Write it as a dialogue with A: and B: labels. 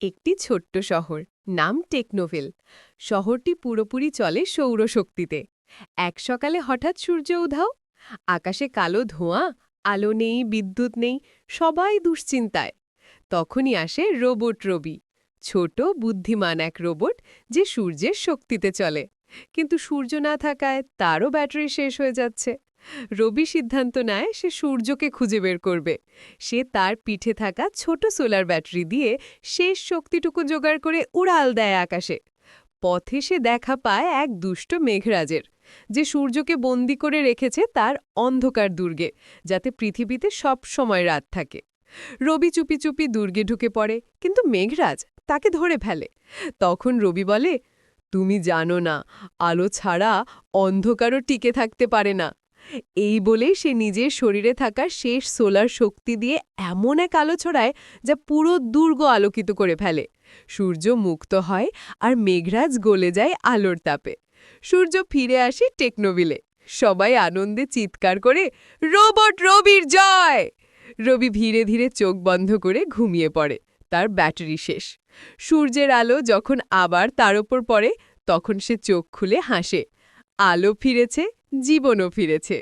A: একটি ছোট্ট শহর, নাম টেকনোভেল। শহরটি পুরোপুরি চলে সৌরশক্তিতে। এক সকালে হঠাৎ সূর্য উধাও, আকাশে কালো ধোঁয়া, আলো নেই, বিদ্যুৎ নেই, সবাই দুশ্চিন্তায়। তখনই আসে রোবট রবি, ছোট, বুদ্ধিমান এক রোবট যে সূর্যের শক্তিতে চলে। কিন্তু সূর্য না থাকায় তারও ব্যাটারি শেষ হয়ে যাচ্ছে। রবি সিদ্ধান্ত নেয় সে সূর্যকে খুঁজে বের করবে। সে তার পিঠে থাকা ছোট সোলার ব্যাটারি দিয়ে শেষ শক্তিটুকু জোগাড় করে উড়াল দেয় আকাশে। পথে সে দেখা পায় এক দুষ্ট মেঘরাজের, যে সূর্যকে বন্দি করে রেখেছে তার অন্ধকার দুর্গে, যাতে পৃথিবীতে সব সময় রাত থাকে। রবি চুপি চুপি দুর্গে ঢুকে পড়ে, কিন্তু মেঘরাজ তাকে ধরে ফেলে। তখন রবি বলে, তুমি জানো না, আলো ছাড়া অন্ধকারও টিকে থাকতে পারে না। এই বলেই সে নিজের শরীরে থাকা শেষ সোলার শক্তি দিয়ে এমন এক আলো ছড়ায় যা পুরো দুর্গ আলোকিত করে ফেলে। সূর্য মুক্ত হয় আর মেঘরাজ গলে যায় আলোর তাপে। সূর্য ফিরে আসে টেকনোভিলে সবাই আনন্দে চিৎকার করে, রোবট রবির জয়! রবি ধীরে ধীরে চোখ বন্ধ করে ঘুমিয়ে পড়ে। তার ব্যাটারি শেষ। সূর্যের আলো যখন আবার তার ওপর পড়ে, তখন সে চোখ খুলে হাসে। আলো ফিরেছে জীবনও ফিরেছে।